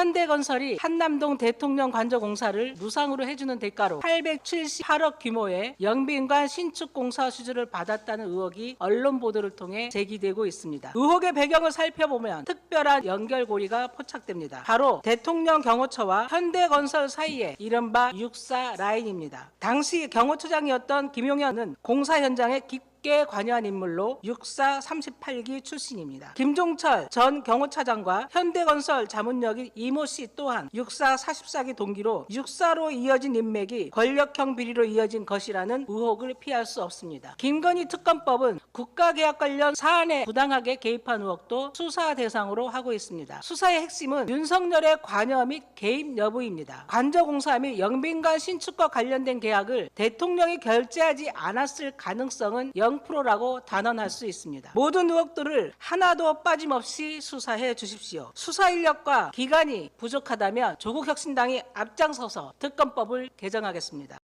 현대건설이 한남동 대통령 관저공사를 무상으로 해주는 대가로 878억 규모의 영빈관 신축공사 수주를 받았다는 의혹이 언론 보도를 통해 제기되고 있습니다. 의혹의 배경을 살펴보면 특별한 연결고리가 포착됩니다. 바로 대통령 경호처와 현대건설 사이에 이른바 육사 라인입니다. 당시 경호처장이었던 김용현은 공사 현장에 깊 게 관여한 인물로 육사 38기 출신입니다. 김종철 전 경호차장과 현대건설 자문역인 이모 씨 또한 육사 44기 동기로 육사로 이어진 인맥이 권력형 비리로 이어진 것이라는 의혹을 피할 수 없습니다. 김건희 특검법은 국가계약 관련 사안에 부당하게 개입한 의혹도 수사 대상으로 하고 있습니다. 수사의 핵심은 윤석열의 관여 및 개입 여부입니다. 관저공사 및 영빈관 신축과 관련된 계약을 대통령이 결제하지 않았을 가능성은 0%라고 단언할 수 있습니다. 모든 의혹들을 하나도 빠짐없이 수사해 주십시오. 수사 인력과 기간이 부족하다면 조국 혁신당이 앞장서서 특검법을 개정하겠습니다.